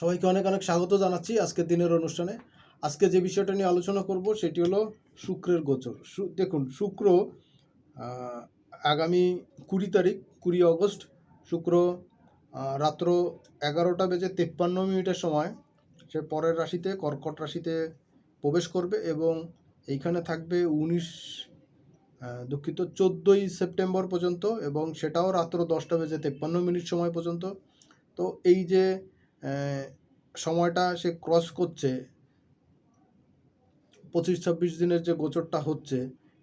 সবাইকে অনেক অনেক স্বাগত জানাচ্ছি আজকের দিনের অনুষ্ঠানে। আজকে যে বিষয়টা নিয়ে আলোচনা করব সেটি হলো শুক্রের গোচর। দেখুন, শুক্র আগামী কুড়ি তারিখ, কুড়ি আগস্ট শুক্র রাত্র এগারোটা বেজে তেপ্পান্ন মিনিটের সময় সে পরের রাশিতে, কর্কট রাশিতে প্রবেশ করবে এবং এইখানে থাকবে উনিশ দুঃখিত, চোদ্দোই সেপ্টেম্বর পর্যন্ত এবং সেটাও রাত্র দশটা বেজে তেপ্পান্ন মিনিট সময় পর্যন্ত। তো এই যে সময়টা সে ক্রস করছে পঁচিশ ছাব্বিশ দিনের যে গোচরটা হচ্ছে,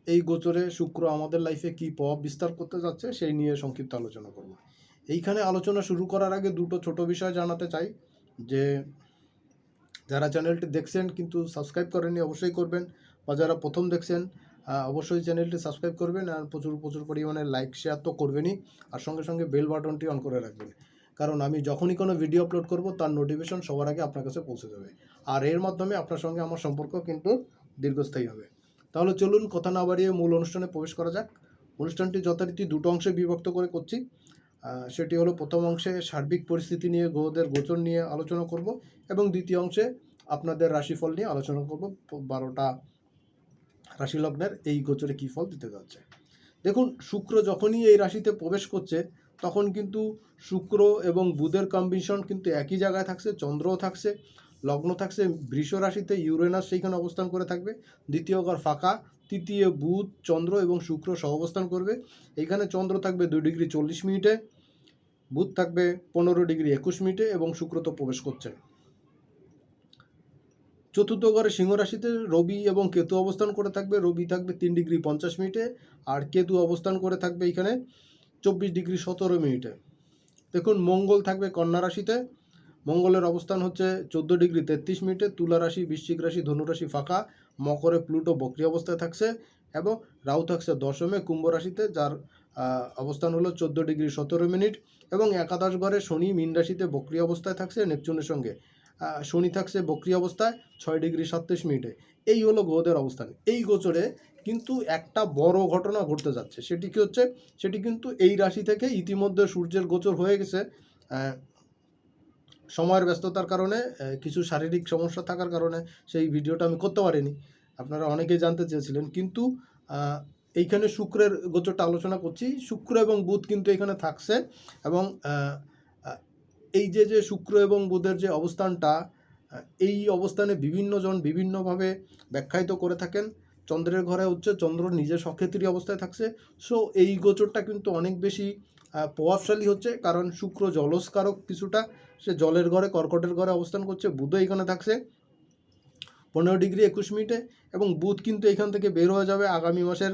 এই গোচরে শুক্র আমাদের লাইফে কী প্রভাব বিস্তার করতে যাচ্ছে সেই নিয়ে সংক্ষিপ্ত আলোচনা করব। এইখানে আলোচনা শুরু করার আগে দুটো ছোট বিষয় জানাতে চাই, যে যারা চ্যানেলটি দেখছেন কিন্তু সাবস্ক্রাইব করেননি অবশ্যই করবেন, বা যারা প্রথম দেখছেন অবশ্যই চ্যানেলটি সাবস্ক্রাইব করবেন, আর প্রচুর প্রচুর পরিমাণে লাইক শেয়ার তো করবেনই, আর সঙ্গে সঙ্গে বেল বাটনটি অন করে রাখবেন। কারণ আমি যখনই কোনো ভিডিও আপলোড করব, তার নোটিফিকেশন সবার আগে আপনার কাছে পৌঁছে যাবে। আর এর মাধ্যমে আপনার সঙ্গে আমার সম্পর্ক কিন্তু দীর্ঘস্থায়ী হবে। তাহলে চলুন কথা না বাড়িয়ে মূল অনুষ্ঠানে প্রবেশ করা যাক। অনুষ্ঠানটি যথারীতি দুটো অংশে বিভক্ত করে করছি। সেটি হলো প্রথম অংশে সার্বিক পরিস্থিতি নিয়ে, গ্রহদের গোচর নিয়ে আলোচনা করব এবং দ্বিতীয় অংশে আপনাদের রাশিফল নিয়ে আলোচনা করব। বারোটা রাশি লগ্নের এই গোচরে কী ফল দিতে যাচ্ছে? দেখুন, শুক্র যখনই এই রাশিতে প্রবেশ করছে তখন কিন্তু শুক্র এবং বুধের কম্বিনেশন কিন্তু একই জায়গায় থাকছে, চন্দ্রও থাকছে, লগ্ন থাকছে, বৃষ রাশিতে ইউরেনাস সেইখানে অবস্থান করে থাকবে, দ্বিতীয় ঘর ফাঁকা, তৃতীয় বুধ, চন্দ্র এবং শুক্র সহ অবস্থান করবে, এইখানে চন্দ্র থাকবে দুই ডিগ্রি চল্লিশ মিনিটে, বুধ থাকবে পনেরো ডিগ্রি একুশ মিনিটে এবং শুক্র তো প্রবেশ করছে। চতুর্থ ঘরে সিংহ রাশিতে রবি এবং কেতু অবস্থান করে থাকবে, রবি থাকবে তিন ডিগ্রি পঞ্চাশ মিনিটে, আর কেতু অবস্থান করে থাকবে এখানে চব্বিশ ডিগ্রি সতেরো মিনিটে। দেখুন, মঙ্গল থাকবে কন্যা রাশিতে। মঙ্গলের অবস্থান হচ্ছে চোদ্দ ডিগ্রি তেত্রিশ মিনিটে। তুলা রাশি, বৃশ্চিক রাশি, ধনু রাশি ফাঁকা। মকরে প্লুটো বক্রি অবস্থায় থাকছে এবং রাহু থাকছে দশমে কুম্ভ রাশিতে, যার অবস্থান হলো চোদ্দ ডিগ্রি সতেরো মিনিট এবং একাদশ ঘরে শনি মীন রাশিতে বক্রি অবস্থায় থাকছে নেপচুনের সঙ্গে। শনি থাকছে বক্রি অবস্থায় ছয় ডিগ্রি সাতত্রিশ মিনিটে। এই হলো গ্রহদের অবস্থান। এই গোচরে কিন্তু একটা বড় ঘটনা ঘটতে যাচ্ছে। সেটি কি হচ্ছে? সেটি কিন্তু এই রাশি থেকে ইতিমধ্যে সূর্যের গোচর হয়ে গেছে। সময়ের ব্যস্ততার কারণে কিছু শারীরিক সমস্যা থাকার কারণে সেই ভিডিওটা আমি করতে পারিনি। আপনারা অনেকেই জানতে চেয়েছিলেন। কিন্তু এইখানে শুক্রের গোচরটা আলোচনা করছি। শুক্র এবং বুধ কিন্তু এখানে থাকছে এবং এই যে যে শুক্র এবং বুধের যে অবস্থানটা এই অবস্থানে বিভিন্নজন বিভিন্নভাবে ব্যাখ্যায়িত করে থাকেন। চন্দ্রের ঘরে হচ্ছে চন্দ্র নিজে সক্ষেত্রী অবস্থায় থাকছে। সো এই গোচরটা কিন্তু অনেক বেশি প্রভাবশালী হচ্ছে। কারণ শুক্র জলস্কারক কিছুটা, সে জলের ঘরে, কর্কটের ঘরে অবস্থান করছে। বুধও এখানে থাকছে। পনেরো ডিগ্রি একুশ মিনিটে এবং বুধ কিন্তু এখান থেকে বের হয়ে যাবে আগামী মাসের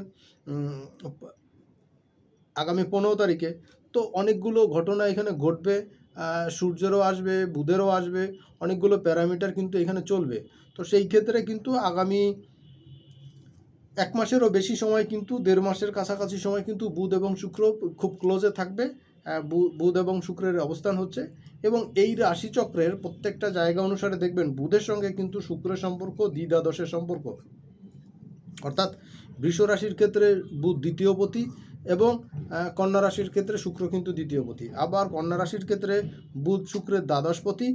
আগামী পনেরো তারিখে। তো অনেকগুলো ঘটনা এখানে ঘটবে। সূর্যেরও আসবে, বুধেরও আসবে, অনেকগুলো প্যারামিটার কিন্তু এখানে চলবে। তো সেই ক্ষেত্রে কিন্তু আগামী এক মাসেরও বেশি সময় কিন্তু, দেড় মাসের কাছাকাছি সময় কিন্তু বুধ এবং শুক্র খুব ক্লোজে থাকবে। বুধ এবং শুক্রের অবস্থান হচ্ছে। এবং এই রাশিচক্রের প্রত্যেকটা জায়গা অনুসারে দেখবেন, বুধের সঙ্গে কিন্তু শুক্রের সম্পর্ক দ্বিদাদশের সম্পর্ক। অর্থাৎ বৃষ রাশির ক্ষেত্রে বুধ দ্বিতীয় পতি এবং কন্যা রাশির ক্ষেত্রে শুক্র কিন্তু দ্বিতীয় পতি। আবার কন্যা রাশির ক্ষেত্রে বুধ শুক্রের দ্বাদশপতি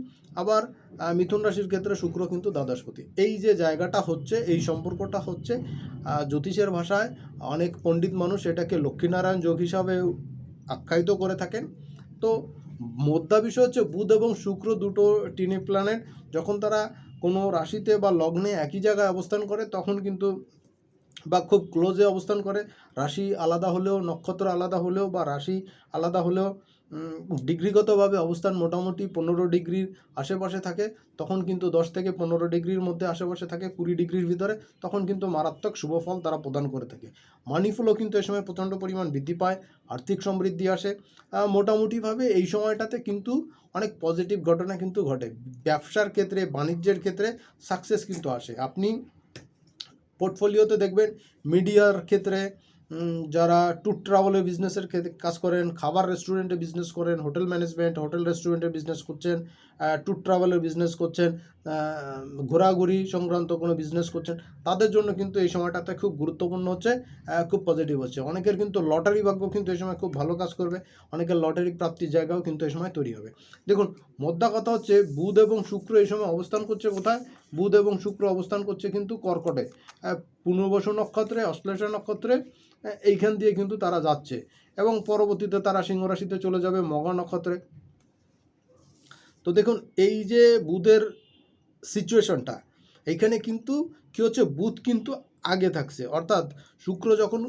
আবার মিথুন রাশির ক্ষেত্রে শুক্র কিন্তু দ্বাদশপতি এই যে জায়গাটা হচ্ছে, এই সম্পর্কটা হচ্ছে জ্যোতিষের ভাষায় অনেক পণ্ডিত মানুষ এটাকে লক্ষ্মীনারায়ণ যোগ হিসাবে আখ্যায়িত করে থাকেন। তো মোদ্দা বিষয় হচ্ছে, বুধ এবং শুক্র দুটো টিনি প্ল্যানেট, যখন তারা কোনো রাশিতে বা লগ্নে একই জায়গায় অবস্থান করে, তখন কিন্তু বা খুব ক্লোজে অবস্থান করে। রাশি আলাদা হলেও, নক্ষত্র আলাদা হলেও বা রাশি আলাদা হলেও ডিগ্রিগতভাবে অবস্থান মোটামুটি পনেরো ডিগ্রির আশেপাশে থাকে। তখন কিন্তু দশ থেকে পনেরো ডিগ্রির মধ্যে আশেপাশে থাকে, কুড়ি ডিগ্রির ভিতরে। তখন কিন্তু মারাত্মক শুভ ফল তারা প্রদান করে থাকে। মানি ফ্লো কিন্তু এই সময় প্রচণ্ড পরিমাণ বৃদ্ধি পায়, আর্থিক সমৃদ্ধি আসে। মোটামুটিভাবে এই সময়টাতে কিন্তু অনেক পজিটিভ ঘটনা কিন্তু ঘটে। ব্যবসার ক্ষেত্রে, বাণিজ্যের ক্ষেত্রে সাকসেস কিন্তু আসে। আপনি পোর্টফোলিওতে দেখবেন, মিডিয়ার ক্ষেত্রে যারা ট্যুর ট্রাভেলের বিজনেসের ক্ষেত্রে কাজ করেন, খাবার রেস্টুরেন্টে বিজনেস করেন হোটেল ম্যানেজমেন্ট হোটেল রেস্টুরেন্টে বিজনেস করছেন ট্যুর ট্রাভেলের বিজনেস করছেন ঘোরাঘুরি সংক্রান্ত কোনো বিজনেস করছেন, তাদের জন্য কিন্তু এই সময়টাতে খুব গুরুত্বপূর্ণ হচ্ছে খুব পজিটিভ হচ্ছে। অনেকের কিন্তু লটারি ভাগ্য কিন্তু এই সময় খুব ভালো কাজ করবে, অনেকের লটারি প্রাপ্তির জায়গাও কিন্তু এই সময় তৈরি হবে। দেখুন, মোদ্দা কথা হচ্ছে বুধ এবং শুক্র এই সময় অবস্থান করছে কোথায়? বুধ এবং শুক্র অবস্থান করছে কিন্তু কর্কটে পুনর্বসু নক্ষত্রে, অশ্লেষা নক্ষত্রে এইখান দিয়ে কিন্তু তারা যাচ্ছে। এবং পরবর্তীতে তারা সিংহরাশিতে চলে যাবে, মগা নক্ষত্রে। তো দেখুন, এই যে বুধের সিচুয়েশনটা এইখানে কিন্তু কি হচ্ছে, বুধ কিন্তু আগে থাকছে। অর্থাৎ শুক্র যখন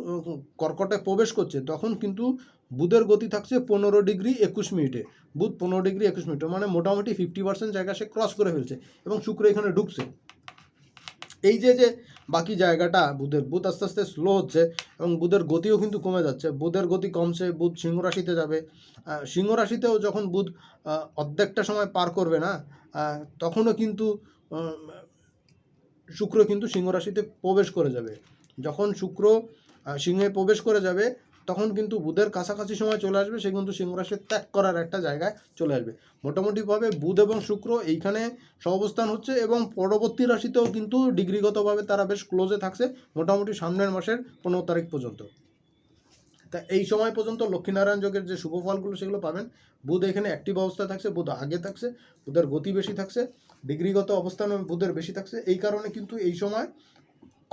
কর্কটে প্রবেশ করছে, তখন কিন্তু বুধের গতি থাকছে পনেরো ডিগ্রি একুশ মিনিটে। বুধ পনেরো ডিগ্রি একুশ মিনিটে মানে মোটামুটি ফিফটি পার্সেন্ট জায়গা সে ক্রস করে ফেলছে এবং শুক্র এখানে ঢুকছে। এই যে যে বাকি জায়গাটা বুধের, বুধ আস্তে আস্তে স্লো হচ্ছে এবং বুধের গতিও কিন্তু কমে যাচ্ছে। বুধের গতি কমছে, বুধ সিংহ রাশিতে যাবে। সিংহ রাশিতেও যখন বুধ অর্ধেকটা সময় পার করবে না তখনও কিন্তু শুক্র কিন্তু সিংহ রাশিতে প্রবেশ করে যাবে। যখন শুক্র সিংহে প্রবেশ করে যাবে তখন কিন্তু বুধের কাছাকাছি সময় চলে আসবে, সে কিন্তু সিংহ রাশি ত্যাগ করার একটা জায়গায় চলে আসবে। মোটামুটিভাবে বুধ এবং শুক্র এইখানে সহাবস্থান হচ্ছে এবং পরবর্তী রাশিতেও কিন্তু ডিগ্রিগতভাবে তারা বেশ ক্লোজে থাকছে, মোটামুটি সামনের মাসের পনেরো তারিখ পর্যন্ত। তা এই সময় পর্যন্ত লক্ষ্মীনারায়ণ যোগের যে শুভ ফলগুলো সেগুলো পাবেন। বুধ এখানে অ্যাক্টিভ অবস্থায় থাকছে, বুধ আগে থাকছে, বুধের গতি বেশি থাকছে, ডিগ্রিগত অবস্থান বুধের বেশি থাকছে। এই কারণে কিন্তু এই সময়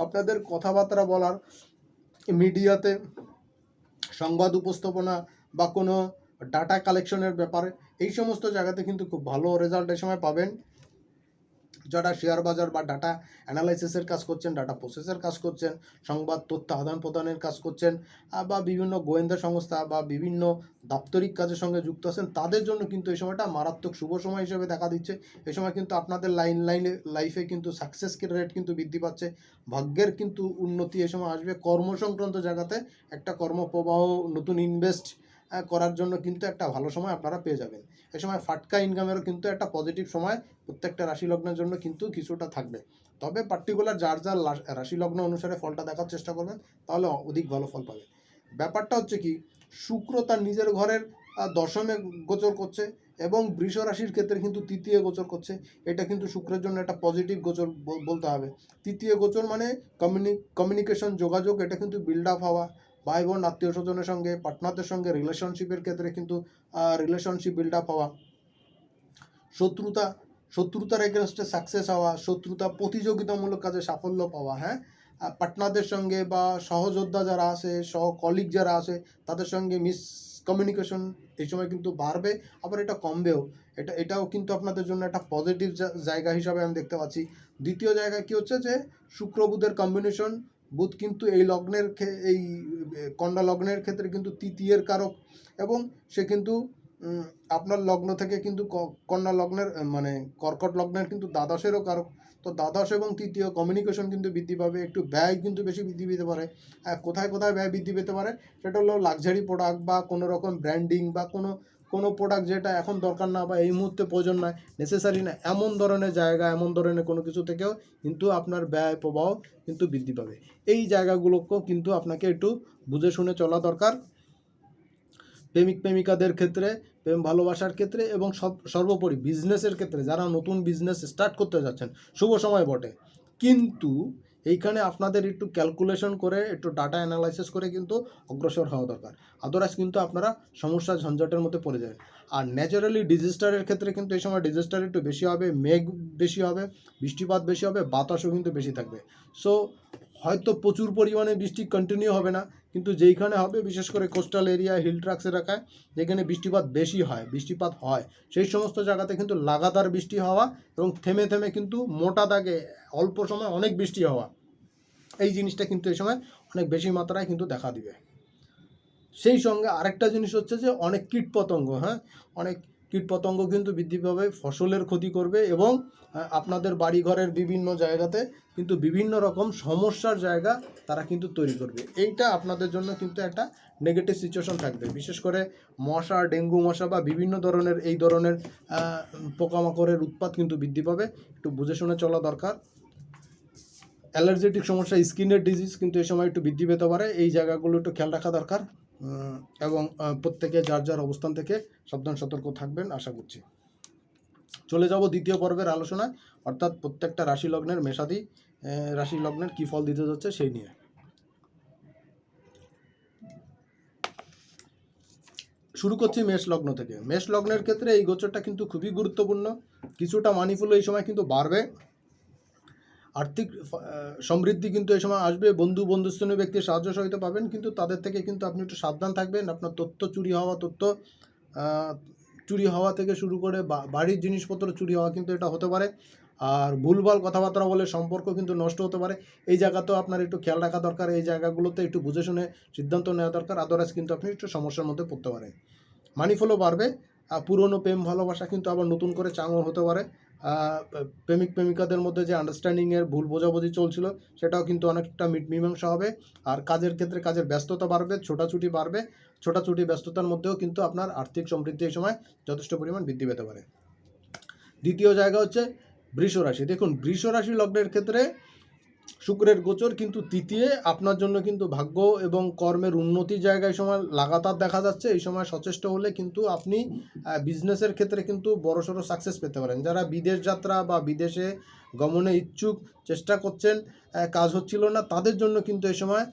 আপনাদের কথাবার্তা বলার মিডিয়াতে সংবাদ উপস্থাপনা বা কোনো ডাটা কালেকশনের ব্যাপারে, এই সমস্ত জায়গাতে কিন্তু খুব ভালো রেজাল্ট এই সময় পাবেন। যারা শেয়ার বাজার বা ডাটা অ্যানালাইসিসের কাজ করছেন ডাটা প্রসেসের কাজ করছেন, সংবাদ, তথ্য আদান প্রদানের কাজ করছেন বা বিভিন্ন গোয়েন্দা সংস্থা বা বিভিন্ন দাপ্তরিক কাজের সঙ্গে যুক্ত আছেন, তাদের জন্য কিন্তু এই সময়টা মারাত্মক শুভ সময় হিসেবে দেখা দিচ্ছে। এই সময় কিন্তু আপনাদের লাইন লাইনে লাইফে কিন্তু সাকসেস রেট কিন্তু বৃদ্ধি পাচ্ছে, ভাগ্যের কিন্তু উন্নতি এই সময় আসবে। কর্ম সংক্রান্ত জায়গাতে একটা কর্মপ্রবাহ, নতুন ইনভেস্ট করার জন্য কিন্তু একটা ভালো সময় আপনারা পেয়ে যাবেন। এই সময় ফাটকা ইনকামেরও কিন্তু একটা পজিটিভ সময় প্রত্যেকটা রাশি লগ্নের জন্য কিন্তু কিছুটা থাকবে। তবে পার্টিকুলার যার যার রাশি লগ্ন অনুসারে ফলটা দেখার চেষ্টা করবেন, তাহলে অধিক ভালো ফল পাবে ব্যাপারটা হচ্ছে কি, শুক্র তার নিজের ঘরের দশমে গোচর করছে এবং বৃষ রাশির ক্ষেত্রে কিন্তু তৃতীয় গোচর করছে। এটা কিন্তু শুক্রের জন্য একটা পজিটিভ গোচর বলতে হবে। তৃতীয় গোচর মানে কমিউনি কমিউনিকেশন যোগাযোগ, এটা কিন্তু বিল্ড আপ হওয়া। ভাই বোন আত্মীয় স্বজনের সঙ্গে পার্টনারদের সঙ্গে রিলেশনশিপের ক্ষেত্রে কিন্তু রিলেশনশিপ বিল্ড আপ হওয়া, শত্রুতা, শত্রুতার এগেনস্টে সাকসেস হওয়া, শত্রুতা প্রতিযোগিতামূলক কাজে সাফল্য পাওয়া হ্যাঁ? পার্টনারদের সঙ্গে বা সহযোদ্ধা যারা আছে, সহ কলিগ যারা আছে, তাদের সঙ্গে মিস কমিউনিকেশন এই সময় কিন্তু বাড়বে, আবার এটা কমবেও। এটা, এটাও কিন্তু আপনাদের জন্য একটা পজিটিভ জায়গা হিসাবে আমি দেখতে পাচ্ছি। দ্বিতীয় জায়গা কি হচ্ছে যে শুক্র বুধের কম্বিনেশন বুধ কিন্তু এই লগ্নের এই কন্যা লগ্নের ক্ষেত্রে কিন্তু তৃতীয়ের কারক এবং সে কিন্তু আপনার লগ্ন থেকে কিন্তু কন্যা লগ্নের মানে কর্কট লগ্নের কিন্তু দ্বাদশেরও কারক। তো দ্বাদশ এবং তৃতীয় কমিউনিকেশন কিন্তু বৃদ্ধি পাবে একটু ব্যয় কিন্তু বেশি বৃদ্ধি পেতে পারে। আহ, কোথায় কোথায় ব্যয় বৃদ্ধি পেতে পারে? সেটা হলো লাক্সারি প্রোডাক্ট বা কোনো রকম ব্র্যান্ডিং বা কোনো কোনো প্রোডাক্ট যেটা এখন দরকার না বা এই মুহূর্তে প্রয়োজন নয় নেসেসারি না, এমন ধরনের জায়গা, এমন ধরনের কোনো কিছু থেকেও কিন্তু আপনার ব্যয় প্রবাহ কিন্তু বৃদ্ধি পাবে। এই জায়গাগুলোকেও কিন্তু আপনাকে একটু বুঝে শুনে চলা দরকার। প্রেমিক, প্রেমিকাদের ক্ষেত্রে, প্রেম ভালোবাসার ক্ষেত্রে এবং সর্বোপরি বিজনেসের ক্ষেত্রে যারা নতুন বিজনেস স্টার্ট করতে যাচ্ছেন, শুভ সময় বটে। কিন্তু এইখানে আপনাদের একটু ক্যালকুলেশন করে, একটু ডাটা অ্যানালাইসিস করে কিন্তু অগ্রসর হওয়া দরকার। আদারওয়াইজ কিন্তু আপনারা সমস্যা ঝঞ্ঝাটের মধ্যে পড়ে যাবেন। আর ন্যাচারালি ডিজাস্টারের ক্ষেত্রে কিন্তু এই সময় ডিজাস্টার একটু বেশি হবে, মেঘ বেশি হবে, বৃষ্টিপাত বেশি হবে, বাতাসও কিন্তু বেশি থাকবে। সো হয়তো প্রচুর পরিমাণে বৃষ্টি কন্টিনিউ হবে না, কিন্তু যেইখানে হবে, বিশেষ করে কোস্টাল এরিয়া হিল ট্রাক্স এলাকায়, যেখানে বৃষ্টিপাত বেশি হয়, বৃষ্টিপাত হয়, সেই সমস্ত জায়গাতে কিন্তু লাগাতার বৃষ্টি হওয়া এবং থেমে থেমে কিন্তু মোটা দাগে অল্প সময় অনেক বৃষ্টি হওয়া এই জিনিসটা কিন্তু এই সময় অনেক বেশি মাত্রায় কিন্তু দেখা দিবে। সেই সঙ্গে আরেকটা জিনিস হচ্ছে যে, অনেক কীটপতঙ্গ হ্যাঁ? অনেক কীটপতঙ্গ কিন্তু বৃদ্ধি পাবে, ফসলের ক্ষতি করবে এবং আপনাদের বাড়িঘরের বিভিন্ন জায়গাতে কিন্তু বিভিন্ন রকম সমস্যার জায়গা তারা কিন্তু তৈরি করবে। এইটা আপনাদের জন্য কিন্তু একটা নেগেটিভ সিচুয়েশন থাকবে। বিশেষ করে মশা, ডেঙ্গু মশা বা বিভিন্ন ধরনের, এই ধরনের পোকামাকড়ের উৎপাত কিন্তু বৃদ্ধি পাবে। একটু বুঝে শুনে চলা দরকার। অ্যালার্জেটিক সমস্যা স্কিনের ডিজিজ কিন্তু এই সময় একটু বৃদ্ধি পেতে পারে। এই জায়গাগুলো একটু খেয়াল রাখা দরকার। এবং প্রত্যেকে যার যার অবস্থান থেকে সাবধান, সতর্ক থাকবেন আশা করছি। চলে যাব দ্বিতীয় পর্বের আলোচনায়। অর্থাৎ প্রত্যেকটা রাশি লগ্নের মেশাদি রাশি লগ্নের কী ফল দিতে যাচ্ছে সেই নিয়ে। শুরু করছি মেষ লগ্ন থেকে। মেষ লগ্নের ক্ষেত্রে এই গোচরটা কিন্তু খুবই গুরুত্বপূর্ণ। কিছুটা মানিফুল এই সময় কিন্তু বাড়বে। আর্থিক সমৃদ্ধি কিন্তু এই সময় আসবে। বন্ধু বন্ধুস্থানীয় ব্যক্তির সাহায্য সহিত পাবেন, কিন্তু তাদের থেকে কিন্তু আপনি একটু সাবধান থাকবেন। আপনার তথ্য চুরি হওয়া তথ্য চুরি হওয়া থেকে শুরু করে বাড়ির জিনিসপত্র চুরি হওয়া কিন্তু এটা হতে পারে। আর ভুলভাল কথাবার্তা বলে সম্পর্ক কিন্তু নষ্ট হতে পারে। এই জায়গাতেও আপনার একটু খেয়াল রাখা দরকার, এই জায়গাগুলোতে একটু বুঝে শুনে সিদ্ধান্ত নেওয়া দরকার। আদারওয়াইজ কিন্তু আপনি একটু সমস্যার মধ্যে পড়তে পারেন। মানিফলও বাড়বে, আর পুরনো প্রেম ভালোবাসা কিন্তু আবার নতুন করে চাঙর হতে পারে। প্রেমিক প্রেমিকাদের মধ্যে যে আন্ডারস্ট্যান্ডিংয়ের ভুল বোঝাবুঝি চলছিল, সেটাও কিন্তু অনেকটা মীমাংসা হবে। আর কাজের ক্ষেত্রে কাজের ব্যস্ততা বাড়বে, ছোটাছুটি বাড়বে। ছোটাছুটি ব্যস্ততার মধ্যেও কিন্তু আপনার আর্থিক সমৃদ্ধি এই সময় যথেষ্ট পরিমাণ বৃদ্ধি পেতে পারে। দ্বিতীয় জায়গা হচ্ছে বৃষ রাশি দেখুন বৃষ রাশি লগ্নের ক্ষেত্রে শুক্রের গোচর কিন্তু তৃতীয়। আপনার জন্য কিন্তু ভাগ্য এবং কর্মের উন্নতির জায়গায় সময় লাগাতার দেখা যাচ্ছে। এই সময় সচেষ্ট হলে কিন্তু আপনি বিজনেসের ক্ষেত্রে কিন্তু বড়সড় সাকসেস পেতে পারেন। যারা বিদেশ যাত্রা বা বিদেশে গমনে ইচ্ছুক, চেষ্টা করছেন কাজ হচ্ছিল না, তাদের জন্য কিন্তু এই সময়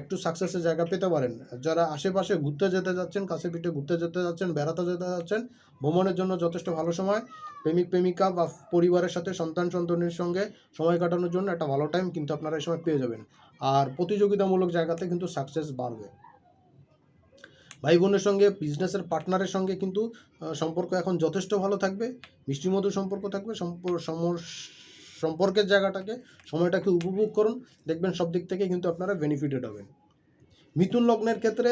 একটু সাকসেসের জায়গা পেতে পারেন। যারা আশেপাশে ঘুরতে যেতে যাচ্ছেন কাছে পিঠে ঘুরতে যেতে যাচ্ছেন, বেড়াতে যেতে যাচ্ছেন, ভ্রমণের জন্য যথেষ্ট ভালো সময়। প্রেমিক, প্রেমিকা বা পরিবারের সাথে সন্তান সন্তানের সঙ্গে সময় কাটানোর জন্য একটা ভালো টাইম কিন্তু আপনারা এই সময় পেয়ে যাবেন। আর প্রতিযোগিতামূলক জায়গাতে কিন্তু সাকসেস বাড়বে। ভাই বোনের সঙ্গে বিজনেসের পার্টনারের সঙ্গে কিন্তু সম্পর্ক এখন যথেষ্ট ভালো থাকবে। মিষ্টিমধুর সম্পর্ক থাকবে। সম্পর্কের জায়গাটাকে, সময়টাকে উপভোগ করুন। দেখবেন সব দিক থেকে কিন্তু আপনারা বেনিফিটেড হবেন। মিথুন লগ্নের ক্ষেত্রে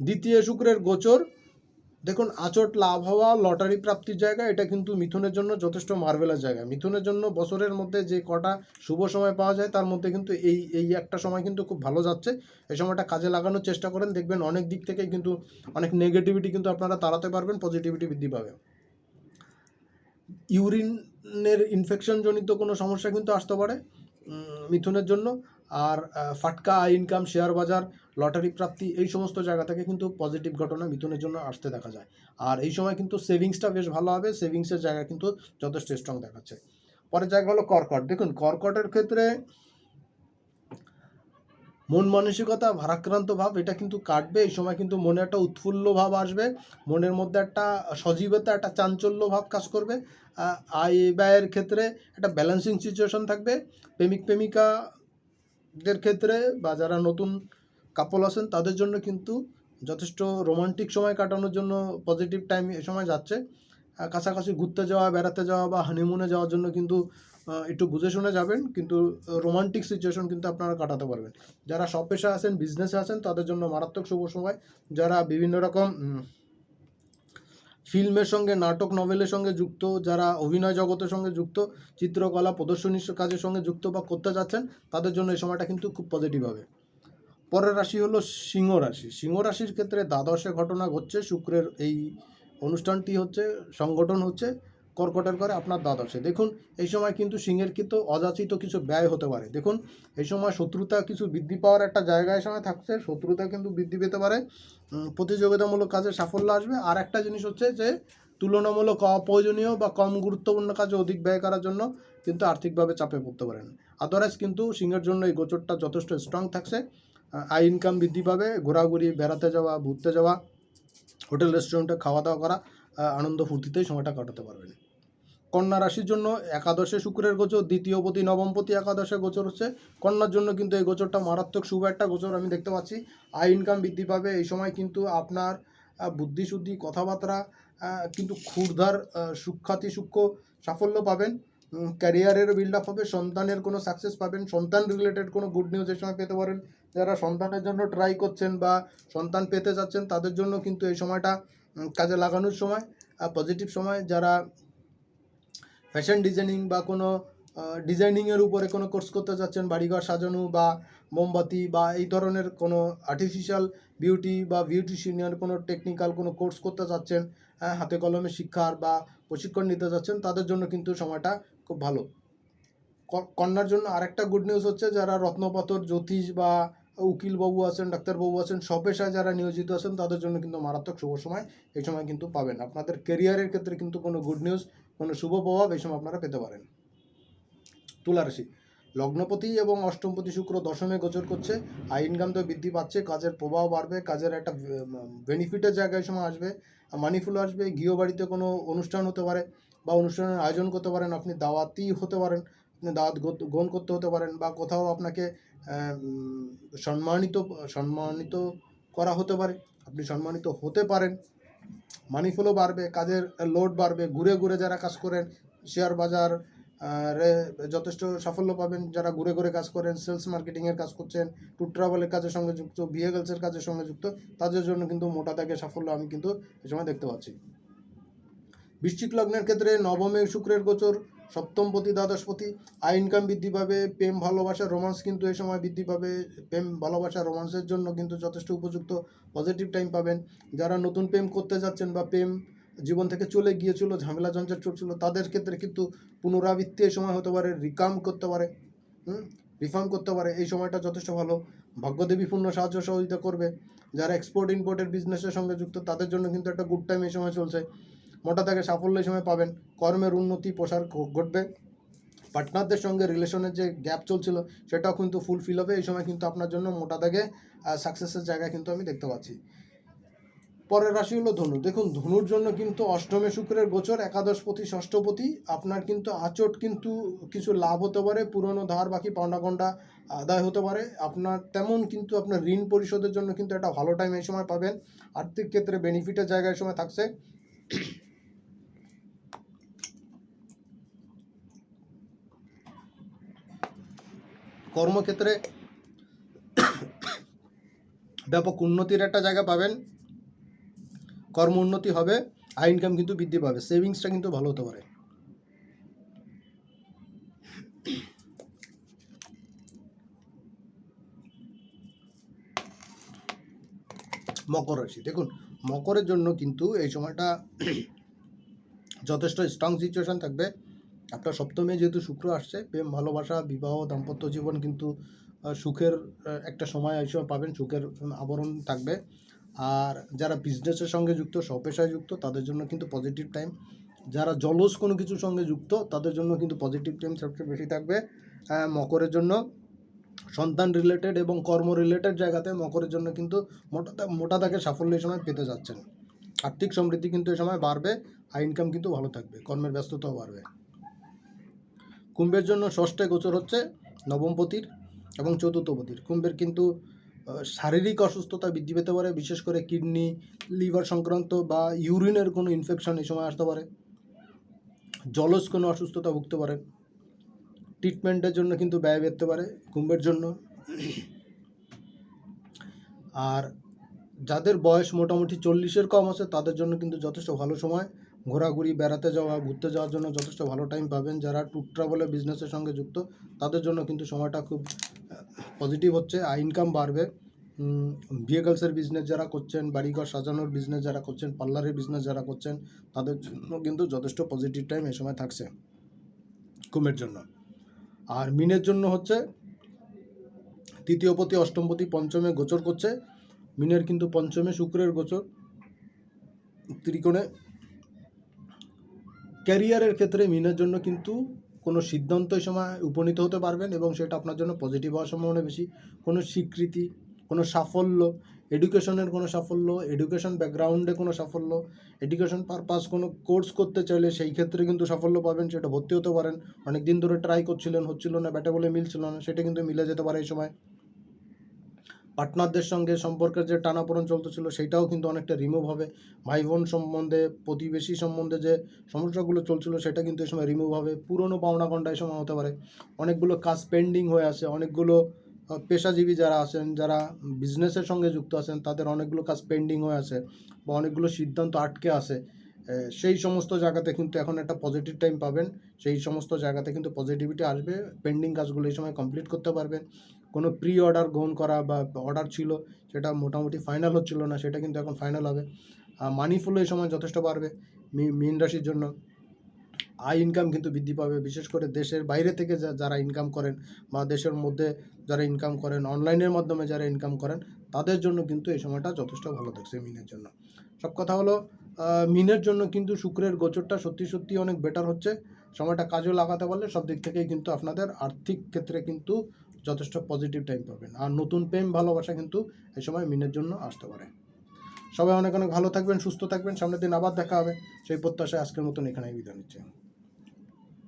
দ্বিতীয় শুক্রের গোচর। দেখুন আচট লাভ হওয়া লটারি প্রাপ্তির জায়গা, এটা কিন্তু মিথুনের জন্য যথেষ্ট মার্ভেলার জায়গা। মিথুনের জন্য বছরের মধ্যে যে কটা শুভ সময় পাওয়া যায়, তার মধ্যে কিন্তু এই এই একটা সময় কিন্তু খুব ভালো যাচ্ছে। এই সময়টা কাজে লাগানোর চেষ্টা করেন, দেখবেন অনেক দিক থেকে কিন্তু অনেক নেগেটিভিটি কিন্তু আপনারা তাড়াতে পারবেন পজিটিভিটি বৃদ্ধি পাবে। ইউরিনের ইনফেকশন জনিত কোনো সমস্যা কিন্তু আসতে পারে মিথুনের জন্য। আর ফাটকা ইনকাম শেয়ার বাজার লটারি প্রাপ্তি এই সমস্ত জায়গা থেকে কিন্তু পজিটিভ ঘটনা মিথুনের জন্য আসতে দেখা যায়। আর এই সময় কিন্তু সেভিংসটা বেশ ভালো হবে সেভিংসের জায়গা কিন্তু যথেষ্ট স্ট্রং দেখাচ্ছে। পরের জায়গা হলো কর্কট। দেখুন, কর্কটের ক্ষেত্রে মন মানসিকতা, ভারাক্রান্ত ভাব, এটা কিন্তু কাটবে। এই সময় কিন্তু মনে একটা উৎফুল্ল ভাব আসবে। মনের মধ্যে একটা সজীবতা, একটা চাঞ্চল্য ভাব কাজ করবে। আয় ব্যয়ের ক্ষেত্রে একটা ব্যালেন্সিং সিচুয়েশন থাকবে। প্রেমিক প্রেমিকাদের ক্ষেত্রে বা যারা নতুন কাপল আছেন, তাদের জন্য কিন্তু যথেষ্ট রোমান্টিক সময় কাটানোর জন্য পজিটিভ টাইম এ সময় যাচ্ছে। কাছাকাছি ঘুরতে যাওয়া, বেড়াতে যাওয়া বা হানিমুনে যাওয়ার জন্য কিন্তু একটু বুঝে শুনে যাবেন, কিন্তু রোমান্টিক সিচুয়েশন কিন্তু আপনারা কাটাতে পারবেন। যারা সব পেশা আছেন বিজনেসে আছেন, তাদের জন্য মারাত্মক শুভ সময়। যারা বিভিন্ন রকম ফিল্মের সঙ্গে, নাটক নভেলের সঙ্গে যুক্ত, যারা অভিনয় জগতের সঙ্গে যুক্ত, চিত্রকলা, প্রদর্শনীর কাজের সঙ্গে যুক্ত বা করতে যাচ্ছেন, তাদের জন্য এই সময়টা কিন্তু খুব পজিটিভ হবে। পরের রাশি হলো সিংহ রাশি। সিংহ রাশির ক্ষেত্রে দ্বাদশে ঘটনা ঘটছে, শুক্রের এই অনুষ্ঠানটি হচ্ছে, সংগঠন হচ্ছে, কর্কটের করে আপনার দ্বাদশে। দেখুন, এই সময় কিন্তু সিংহের কিন্তু অযাচিত কিছু ব্যয় হতে পারে। দেখুন, এই সময় শত্রুতা কিছু বৃদ্ধি পাওয়ার একটা জায়গায় সময় থাকছে, শত্রুতা কিন্তু বৃদ্ধি পেতে পারে। প্রতিযোগিতামূলক কাজে সাফল্য আসবে। আর একটা জিনিস হচ্ছে যে, তুলনামূলক অপ্রয়োজনীয় বা কম গুরুত্বপূর্ণ কাজে অধিক ব্যয় করার জন্য কিন্তু আর্থিকভাবে চাপে পড়তে পারেন। আদারওয়াইজ কিন্তু সিংহের জন্য এই গোচরটা যথেষ্ট স্ট্রং থাকছে। আয় ইনকাম বৃদ্ধি পাবে, ঘোরাঘুরি, বেড়াতে যাওয়া, ঘুরতে যাওয়া, হোটেল রেস্টুরেন্টে খাওয়া দাওয়া করা আনন্দ ফুর্তিতেই সময়টা কাটাতে পারবেন। কন্যা রাশির জন্য একাদশে শুক্রের গোচর, দ্বিতীয়পতি, নবমপতি একাদশে গোচর হচ্ছে। কন্যার জন্য কিন্তু এই গোচরটা মারাত্মক শুভ একটা গোচর আমি দেখতে পাচ্ছি। আয় ইনকাম বৃদ্ধি পাবে, এই সময় কিন্তু আপনার বুদ্ধিশুদ্ধি, কথাবার্তা কিন্তু ক্ষুরধার সুখ্যাতি সূক্ষ্ম সাফল্য পাবেন। ক্যারিয়ারেরও বিল্ড আপ হবে, সন্তানের কোনো সাকসেস পাবেন, সন্তান রিলেটেড কোনো গুড নিউজ এই সময় পেতে পারেন। যারা সন্তানের জন্য ট্রাই করছেন বা সন্তান পেতে যাচ্ছেন তাদের জন্য কিন্তু এই সময়টা কাজে লাগানোর সময় আর পজিটিভ সময় যারা ফ্যাশন ডিজাইনিং বা কোনো ডিজাইনিংয়ের উপরে কোনো কোর্স করতে যাচ্ছেন বাড়িঘর সাজানো বা মোমবাতি বা এই ধরনের কোনো আর্টিফিশিয়াল বিউটি বা বিউটিশিয়ানের কোনো টেকনিক্যাল কোনো কোর্স করতে যাচ্ছেন হ্যাঁ, হাতে কলমে শিক্ষার বা প্রশিক্ষণ নিতে যাচ্ছেন তাদের জন্য কিন্তু সময়টা খুব ভালো। কন্যার জন্য আরেকটা গুড নিউজ হচ্ছে যারা রত্নপাথর জ্যোতিষ বা উকিল বাবু আছেন, ডাক্তারবাবু আছেন, সব পেশায় যারা নিয়োজিত আছেন, তাদের জন্য কিন্তু মারাত্মক শুভ সময় এই সময় কিন্তু পাবেন। আপনাদের কেরিয়ারের ক্ষেত্রে কিন্তু কোনো গুড নিউজ কোনো শুভ প্রভাব এই সময় আপনারা পেতে পারেন। তুলা রাশি লগ্নপতি এবং অষ্টমপতি শুক্র দশমে গোচর করছে। আয় ইনকাম তো বৃদ্ধি পাচ্ছে, কাজের প্রভাব বাড়বে, কাজের একটা বেনিফিটের জায়গায় সময় আসবে মানি আসবে, গৃহবাড়িতে কোনো অনুষ্ঠান হতে পারে বা অনুষ্ঠানের আয়োজন করতে পারেন, আপনি দাওয়াতি হতে পারেন দাওয়াত গ্রহণ করতে হতে পারেন বা কোথাও আপনাকে সম্মানিত সম্মানিত করা হতে পারে। আপনি সম্মানিত হতে পারেন। মানি ফ্লো বাড়বে, কাজের লোড বাড়বে, ঘুরে ঘুরে যারা কাজ করেন, শেয়ার বাজার রে, যথেষ্ট সাফল্য পাবেন। যারা ঘুরে ঘুরে কাজ করেন, সেলস মার্কেটিংয়ের কাজ করছেন, ট্যুর ট্রাভেলের কাজের সঙ্গে যুক্ত ভিএগলসের কাজের সঙ্গে যুক্ত, তাদের জন্য কিন্তু মোটা দাগে সাফল্য আমি কিন্তু এই সময় দেখতে পাচ্ছি। বৃশ্চিক লগ্নের ক্ষেত্রে নবমে শুক্রের গোচর সপ্তমপতি দ্বাদশপতি আয় ইনকাম বৃদ্ধি পাবে, প্রেম, ভালোবাসা রোমান্স কিন্তু এই সময় বৃদ্ধি পাবে, প্রেম, ভালোবাসা রোমান্সের জন্য কিন্তু যথেষ্ট উপযুক্ত পজিটিভ টাইম পাবেন। যারা নতুন প্রেম করতে যাচ্ছেন বা প্রেম জীবন থেকে চলে গিয়েছিল, ঝামেলা, ঝঞ্ঝাট চলছিল, তাদের ক্ষেত্রে কিন্তু পুনরাবৃত্তি এই সময় হতে পারে রিকাম করতে পারে রিফার্ম করতে পারে, এই সময়টা যথেষ্ট ভালো। ভাগ্যদেবী পূর্ণ সাহায্য সহযোগিতা করবে। যারা এক্সপোর্ট ইম্পোর্টের বিজনেসের সঙ্গে যুক্ত, তাদের জন্য কিন্তু একটা গুড টাইম এই সময় চলছে। মোটা সাফল্য এই সময় পাবেন। কর্মের উন্নতি, প্রসার ঘটবে। পার্টনারদের সঙ্গে রিলেশনের যে গ্যাপ চলছিল, সেটাও কিন্তু ফুলফিল হবে। এই সময় কিন্তু আপনার জন্য মোটা দাগে সাকসেসের জায়গা কিন্তু আমি দেখতে পাচ্ছি। পরের রাশি হলো ধনু। দেখুন, ধনুর জন্য কিন্তু অষ্টমে শুক্রের গোচর, একাদশপতি, ষষ্ঠপতি। আপনার কিন্তু আচট কিন্তু কিছু লাভ হতে পারে, পুরনো ধার, বাকি পাওনা গন্ডা আদায় হতে পারে। আপনার তেমন কিন্তু আপনার ঋণ পরিশোধের জন্য কিন্তু একটা ভালো টাইম এই সময় পাবেন। আর্থিক ক্ষেত্রে বেনিফিটের জায়গায় এই সময় থাকছে। কর্মক্ষেত্রে ব্যাপক উন্নতির একটা জায়গা পাবেন। কর্ম উন্নতি হবে, আয় ইনকাম কিন্তু বৃদ্ধি পাবে সেভিংসটা কিন্তু ভালো হতে পারে। মকর রাশি, দেখুন, মকরের জন্য কিন্তু এই সময়টা যথেষ্ট স্ট্রং সিচুয়েশন থাকবে। আপনার সপ্তমে যেহেতু শুক্র আসছে, প্রেম, ভালোবাসা, বিবাহ, দাম্পত্য জীবন কিন্তু সুখের একটা সময় এই সময় পাবেন, সুখের আবরণ থাকবে। আর যারা বিজনেসের সঙ্গে যুক্ত স্বপেশায় যুক্ত, তাদের জন্য কিন্তু পজিটিভ টাইম যারা জলস কোনো কিছুর সঙ্গে যুক্ত, তাদের জন্য কিন্তু পজিটিভ টাইম সবচেয়ে বেশি থাকবে মকরের জন্য। সন্তান রিলেটেড এবং কর্ম রিলেটেড জায়গাতে মকরের জন্য কিন্তু মোটা মোটা দাগে সাফল্য এই সময় পেতে যাচ্ছেন। আর্থিক সমৃদ্ধি কিন্তু এই সময় বাড়বে আর ইনকাম কিন্তু ভালো থাকবে, কর্মের ব্যস্ততাও বাড়বে। কুম্ভের জন্য ষষ্ঠে গোচর হচ্ছে নবমপতির এবং চতুর্থপতির কুম্ভের কিন্তু শারীরিক অসুস্থতা বৃদ্ধি পেতে পারে, বিশেষ করে কিডনি, লিভার সংক্রান্ত বা ইউরিনের কোনো ইনফেকশন এই সময় আসতে পারে। জলজ কোনো অসুস্থতা ভুগতে পারেন ট্রিটমেন্টের জন্য কিন্তু ব্যয় বাড়তে পারে কুম্ভের জন্য। আর যাদের বয়স মোটামুটি চল্লিশের কম আছে, তাদের জন্য কিন্তু যথেষ্ট ভালো সময়। ঘোরাঘুরি, বেড়াতে যাওয়া, ঘুরতে যাওয়ার জন্য যথেষ্ট ভালো টাইম পাবেন। যারা ট্যুর ট্রাভেলের বিজনেসের সঙ্গে যুক্ত, তাদের জন্য কিন্তু সময়টা খুব পজিটিভ হচ্ছে। আর ইনকাম বাড়বে। ভেহিকলসের বিজনেস যারা করছেন, বাড়িঘর সাজানোর বিজনেস যারা করছেন পার্লারের বিজনেস যারা করছেন, তাদের জন্য কিন্তু যথেষ্ট পজিটিভ টাইম এই সময় থাকছে। কুমের জন্য। আর মিনের জন্য হচ্ছে তৃতীয়পতি অষ্টমপতি পঞ্চমে গোচর করছে। মিনের কিন্তু পঞ্চমে শুক্রের গোচর। ত্রিকোণে ক্যারিয়ারের ক্ষেত্রে মিনের জন্য কিন্তু কোনো সিদ্ধান্ত সময় উপনীত হতে পারবেন এবং সেটা আপনার জন্য পজিটিভ হওয়ার সম্ভাবনা বেশি। কোনো স্বীকৃতি, কোনো সাফল্য এডুকেশনের কোনো সাফল্য এডুকেশন ব্যাকগ্রাউন্ডে কোনো সাফল্য এডুকেশন পারপাস কোনো কোর্স করতে চাইলে সেই ক্ষেত্রে কিন্তু সাফল্য পাবেন, সেটা ভর্তি হতে পারেন। অনেক দিন ধরে ট্রাই করছিলেন, হচ্ছিল না, ব্যাটে বলে মিলছিল না, সেটা কিন্তু মিলে যেতে পারে এই সময়। পার্টনারদের সঙ্গে সম্পর্কের যে টানাপোড়েন চলতেছিল, সেটাও কিন্তু অনেকটা রিমুভ হবে। ভাই বোন সম্বন্ধে, প্রতিবেশী সম্বন্ধে যে সমস্যাগুলো চলছিল, সেটা কিন্তু এই সময় রিমুভ হবে। পুরনো পাওনা গন্ডা এই সময় হতে পারে। অনেকগুলো কাজ পেন্ডিং হয়ে আছে। অনেকগুলো পেশাজীবী যারা আছেন, যারা বিজনেসের সঙ্গে যুক্ত আছেন, তাদের অনেকগুলো কাজ পেন্ডিং হয়ে আছে বা অনেকগুলো সিদ্ধান্ত আটকে আছে। সেই সমস্ত জায়গাতে কিন্তু এখন একটা পজিটিভ টাইম পাবেন। সেই সমস্ত জায়গাতে কিন্তু পজিটিভিটি আসবে। পেন্ডিং কাজগুলো এই সময় কমপ্লিট করতে পারবেন। কোনো প্রি অর্ডার গ্রহণ করা বা অর্ডার ছিল, সেটা মোটামুটি ফাইনাল হচ্ছিল না, সেটা কিন্তু এখন ফাইনাল হবে। মানি ফ্লো এই সময় যথেষ্ট বাড়বে মীন রাশির জন্য। আয় ইনকাম কিন্তু বৃদ্ধি পাবে, বিশেষ করে দেশের বাইরে থেকে যারা ইনকাম করেন বা দেশের মধ্যে যারা ইনকাম করেন অনলাইনের মাধ্যমে যারা ইনকাম করেন, তাদের জন্য কিন্তু এই সময়টা যথেষ্ট ভালো থাকছে মিনের জন্য। সব কথা হলো মিনের জন্য কিন্তু শুক্রের গোচরটা সত্যি সত্যি অনেক বেটার হচ্ছে। সময়টা কাজেও লাগাতে পারলে সব দিক থেকেই কিন্তু আপনাদের আর্থিক ক্ষেত্রে কিন্তু যথেষ্ট পজিটিভ টাইম পাবেন। আর নতুন প্রেম ভালোবাসা কিন্তু এই সময় মিনের জন্য আসতে পারে। সবাই অনেক অনেক ভালো থাকবেন, সুস্থ থাকবেন। সামনের দিন আবার দেখা হবে। সেই প্রত্যাশায় আজকের মতন এখানেই বিদায় নিচ্ছে।